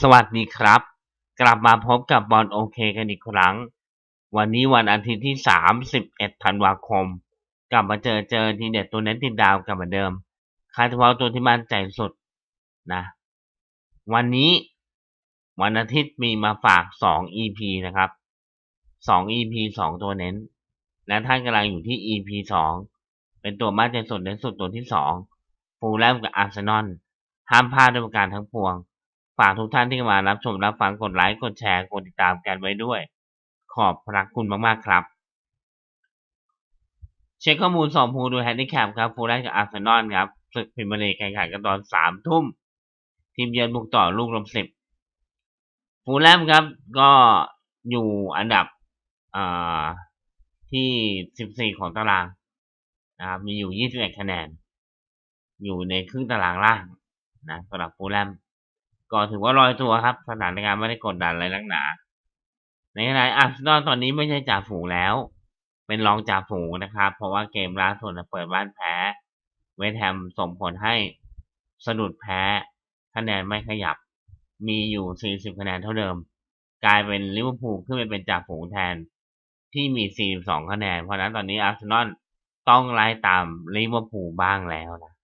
สวัสดีครับ กลับมาพบกับบอลโอเคกันอีกครั้ง วันนี้วันอาทิตย์ที่ 31 ธันวาคม กลับมาเจอเจอทีเด็ดตัวเน้นติดดาวกันเหมือนเดิมคาดเฉพาะตัวที่มั่นใจสุดนะ วันนี้วันอาทิตย์มีมาฝาก 2 EP นะครับ 2 EP 2 ตัวเน้น และท่านกำลังอยู่ที่ EP 2 เป็นตัวมั่นใจสุดเน้นสุดตัวที่ 2 ฟูลแลมกับอาร์เซนอลห้ามพลาดด้วยประการทั้งปวง ฝากทุกท่านที่มารับชมรับฟังกดไลค์กดแชร์กดติดตามกันไว้ด้วย ขอบพระคุณมากๆครับ เช็คข้อมูลสองภูดูแฮนดิแคปครับฟูลแลมกับอาร์เซนอลครับศึกพรีเมียร์ลีกแข่งขันกันตอนสามทุ่ม ทีมเยือนบุกต่อลูกลมสิบฟูลแลมครับ ก็อยู่อันดับที่สิบสี่ของตารางนะครับมีอยู่ยี่สิบเอ็ดคะแนน อยู่ในครึ่งตารางล่างนะสำหรับฟูลแลม ก็ถือว่าลอยตัวครับ สถานการณ์ไม่ได้กดดันอะไรนักหนา ในขณะอาร์เซนอลตอนนี้ไม่ใช่จ่าฝูงแล้ว เป็นรองจ่าฝูงนะครับ เพราะว่าเกมล่าสุดเปิดบ้านแพ้ เวสแฮมส่งผลให้สะดุดแพ้คะแนนไม่ขยับ มีอยู่ 40 คะแนนเท่าเดิม กลายเป็นลิเวอร์พูลขึ้นไปเป็นจ่าฝูงแทนที่มี 42 คะแนน เพราะนั้นตอนนี้อาร์เซนอลต้องไล่ตามลิเวอร์พูลบ้างแล้วนะ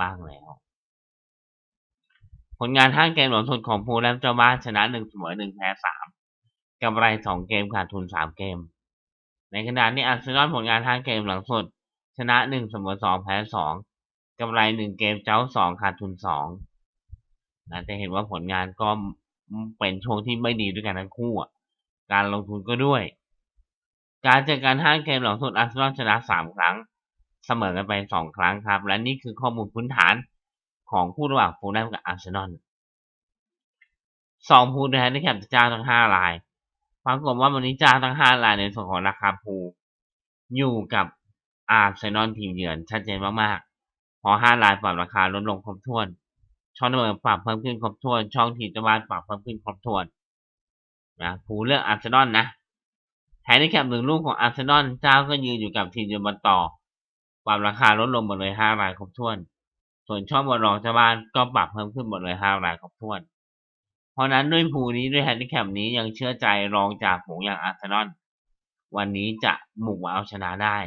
บ้างแล้ว ผลงานห้างเกมหลังสุดของฟูลแลมเจ้าบ้านชนะหนึ่งเสมอหนึ่งแพ้สามกำไรสองเกมขาดทุนสามเกม ในขณะนี้อาร์เซนอลผลงานห้างเกมหลังสุด ชนะหนึ่งเสมอสองแพ้สองกำไรหนึ่งเกมเจ้าสองขาดทุนสองนะจะเห็นว่าผลงานก็เป็นช่วงที่ไม่ดีด้วยกันทั้งคู่อะการลงทุนก็ด้วย การเจอกันห้างเกมหลังสุดอาร์เซนอลชนะสามครั้ง เสมอกันไปสองครั้งครับ และนี่คือข้อมูลพื้นฐาน ของคู่ระหว่างฟูลแลมกับอาร์เซนอลสองพูลนะฮะที่แคปจะจ้างทั้งห้ารายปรากฏว่าวันนี้จ้างทั้งห้ารายในส่วนของราคาพูลอยู่กับอาร์เซนอลทีมเยือนชัดเจนมากๆ พอห้ารายปรับราคาลดลงครบถ้วน ช่องเดิมปรับเพิ่มขึ้นครบถ้วน ช่องทีมตะวันปรับเพิ่มขึ้นครบถ้วนนะพูลเลือกอาร์เซนอลนะแฮนดิแคปหนึ่งลูกของอาร์เซนอลเจ้าก็ยืนอยู่กับทีมเยือนต่อ ปรับราคาลดลงหมดเลยห้ารายครบถ้วน ส่วนช่องบอลรองเจ้าบ้านก็ปรับเพิ่มขึ้นหมดเลยห้ารายครบถ้วน เพราะนั้นด้วยภูนี้ด้วยแฮนดิแคปนี้ยังเชื่อใจรองจากฝูงอย่างอาร์เซนอลวันนี้จะบุกมาเอาชนะได้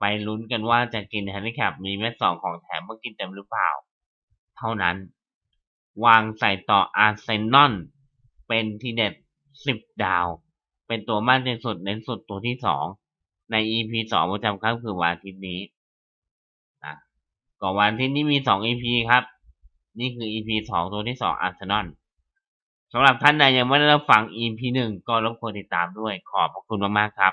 ไปลุ้นกันว่าจะกินแฮนดิแคปมีเม็ดสองของแถมเมื่อกินเต็มหรือเปล่า เท่านั้น วางใส่ต่ออาร์เซนอลเป็นทีเด็ดสิบดาว เป็นตัวมั่นใจสุดเน้นสุดตัวที่สองใน EP สองประจำค่ำคือวันอาทิตย์นี้ ก่อนวันที่นี้มีสอง EP ครับ นี่คือ EP สองตัวที่สองอาร์เซนอลสำหรับท่านใดยังไม่ได้รับฟัง EP หนึ่งก็รบกวนติดตามด้วยขอบพระคุณมากๆครับ